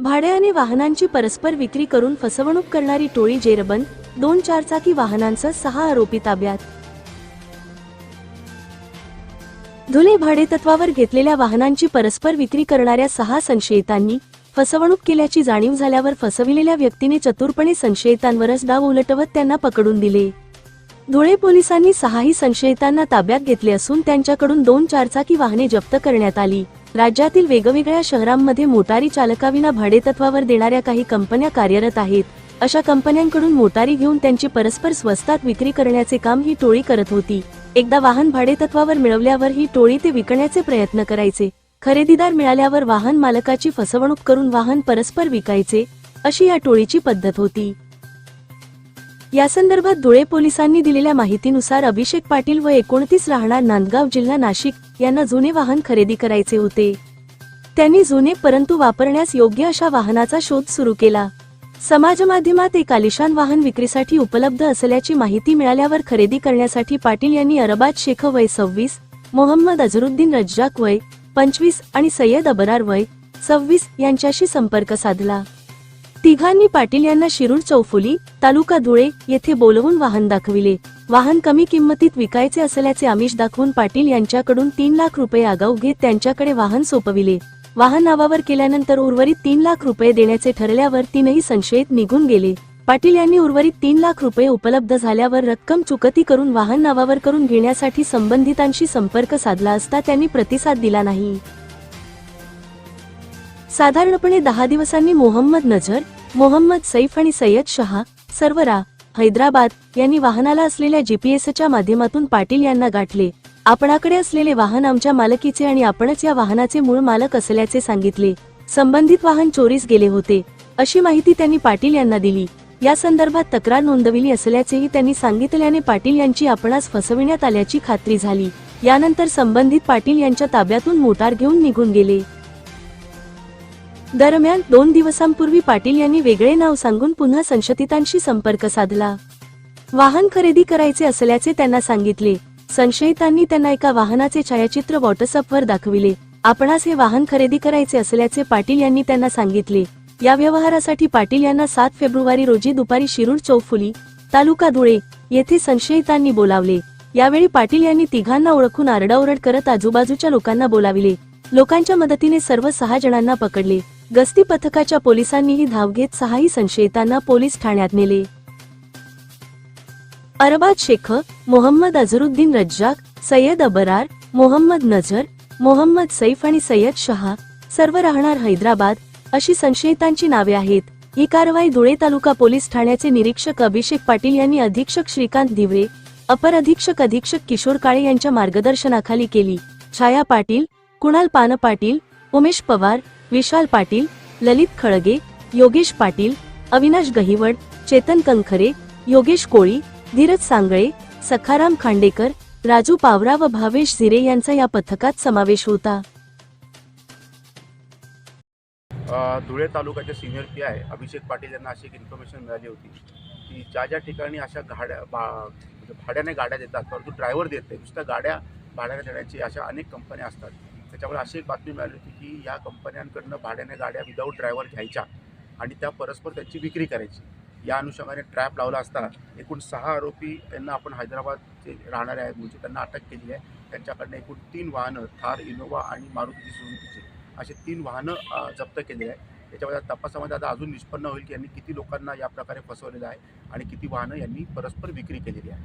भाड्याने वाहनांची परस्पर विक्री करून फसवणूक करणारी टोळी जेरबंद दोन चारचाकी वाहनांसह सहा आरोपी ताब्यात. धुले भाडेतत्वावर घेतलेल्या वाहनांची परस्पर विक्री करणाऱ्या सहा संशयितांनी फसवणूक केल्याची जाणीव झाल्यावर फसविलेल्या व्यक्तीने चतुरपणे संशयितांवरच डाव उलटवत त्यांना पकडून दिले. धुळे पोलिसांनी सहाही संशयितांना ताब्यात घेतले असून त्यांच्याकडून दोन चारचाकी वाहने जप्त करण्यात आली. राज्यातील वेगवेगळ्या शहरांमध्ये मोटारी चालकाविना भाडेतत्वावर देणाऱ्या काही कंपन्या कार्यरत आहेत. अशा कंपन्यांकडून मोटारी घेऊन त्यांची परस्पर स्वस्तात विक्री करण्याचे काम ही टोळी करत होती. एकदा वाहन भाडेतत्वावर मिळवल्यावर ही टोळी ते विकण्याचे प्रयत्न करायचे. खरेदीदार मिळाल्यावर वाहन मालकाची फसवणूक करून वाहन परस्पर विकायचे अशी या टोळीची पद्धत होती. यासंदर्भात धुळे पोलिसांनी दिलेल्या माहितीनुसार अभिषेक पाटील व एकोणतीस राहणार नांदगाव जिल्हा नाशिक यांना जुने वाहन खरेदी करायचे होते. त्यांनी जुने परंतु वापरण्यास योग्य अशा वाहनाचा शोध सुरू केला. समाजमाध्यमात एक आलिशान वाहन विक्रीसाठी उपलब्ध असल्याची माहिती मिळाल्यावर खरेदी करण्यासाठी पाटील यांनी अरबाज शेख वय सव्वीस मोहम्मद अझरुद्दीन रज्जाक वय पंचवीस आणि सय्यद अबरार वय सव्वीस यांच्याशी संपर्क साधला. तिघांनी पाटील यांना शिरूर चौफुली तालुका धुळे येथे बोलवून वाहन दाखविले. वाहन कमी किंमतीत विकायचे असल्याचे आमिष दाखवून पाटील यांच्याकडून तीन लाख रुपये आगाऊ घेत त्यांच्याकडे वाहन सोपविले. वाहन नावावर केल्यानंतर उर्वरित तीन लाख रुपये देण्याचे ठरल्यावर तीनही संशयित निघून गेले. पाटील यांनी उर्वरित तीन लाख रुपये उपलब्ध झाल्यावर रक्कम चुकती करून वाहन नावावर करून घेण्यासाठी संबंधितांशी संपर्क साधला असता त्यांनी प्रतिसाद दिला नाही. साधारणपणे दहा दिवसांनी मोहम्मद नझर मोहम्मद सैफ आणि सय्यद शहा सर्वरा हैदराबाद यांनी वाहनाला असलेल्या जीपीएसच्या माध्यमातून पाटील यांना गाठले. आपणाकडे असलेले वाहन आमच्या मालकीचे आणि आपणच या वाहनाचे मूळ मालक असल्याचे सांगितले. संबंधित वाहन चोरीस गेले होते अशी माहिती त्यांनी पाटील यांना दिली. या संदर्भात तक्रार नोंदविली असल्याचेही त्यांनी सांगितल्याने पाटील यांची आपणास फसविण्यात आल्याची खात्री झाली. यानंतर संबंधित पाटील यांच्या ताब्यातून मोटार घेऊन निघून गेले. दरम्यान दोन दिवसांपूर्वी पाटील यांनी वेगळे नाव सांगून पुन्हा संशयितांशी संपर्क साधला. वाहन खरेदी करायचे असल्याचे त्यांना सांगितले. संशयितांनी त्यांना एका वाहनाचे छायाचित्र व्हॉट्सअपवर दाखविले. आपणास हे वाहन खरेदी करायचे असल्याचे पाटील यांनी त्यांना सांगितले. या व्यवहारासाठी पाटील यांना सात फेब्रुवारी रोजी दुपारी शिरूर चौफुली तालुका धुळे येथे संशयितांनी बोलावले. यावेळी पाटील यांनी तिघांना ओळखून आरडाओरड करत आजूबाजूच्या लोकांना बोलाविले. लोकांच्या मदतीने सर्व सहा जणांना पकडले. गस्ती पथकाच्या पोलिसांनीही धाव घेत सहाही संशयितांना पोलीस ठाण्यात नेले. अरबाद शेख मोहम्मद अझरुद्दीन रज्जाक सय्यद अबरार मोहम्मद नझर मोहम्मद सैफ आणि सय्यद शहा सर्व राहणार हैदराबाद अशी संशयितांची नावे आहेत. ही कारवाई धुळे तालुका पोलीस ठाण्याचे निरीक्षक अभिषेक पाटील यांनी अधीक्षक श्रीकांत दिवरे अपर अधीक्षक अधीक्षक किशोर काळे यांच्या मार्गदर्शनाखाली केली. छाया पाटील कुणाल पान पाटील उमेश पवार विशाल पाटील ललित खळगे योगेश पाटील अविनाश गहिवड चेतन कंखरे योगेश कोळी धीरज सांगळे सखाराम खांडेकर राजू पावरा व भावेश झिरे यांचा या पथकात समावेश होता. धुळे तालुक्याचे senior P I Abhishek Patil यांना अशी एक इन्फॉर्मेशन मिळाली होती की ज्या ज्या ठिकाणी अशा गाड्या म्हणजे भाड्याने गाड्या देतात परंतु ड्रायव्हर देत नाही नुसत्या गाड्या भाड्याने देण्याची अशा अनेक कंपन्या असतात. त्याच्यामुळे अशी एक बातमी मिळाली होती की या कंपन्यांकडनं भाड्याने गाड्या विदाऊट ड्रायव्हर घ्यायच्या आणि त्या परस्पर त्यांची विक्री करायची. या अनुषंगाने ट्रॅप लावला असता एकूण सहा आरोपी त्यांना आपण हैदराबादचे राहणारे आहेत म्हणजे त्यांना अटक केली आहे. त्यांच्याकडनं एकूण तीन वाहनं थार इनोवा आणि मारुतीची सुझुकीचे असे तीन वाहनं जप्त केलेली आहे त्याच्यामध्ये आता तपासामध्ये आता अजून निष्पन्न होईल की यांनी किती लोकांना या प्रकारे फसवलेलं आहे आणि किती वाहनं यांनी परस्पर विक्री केलेली आहे.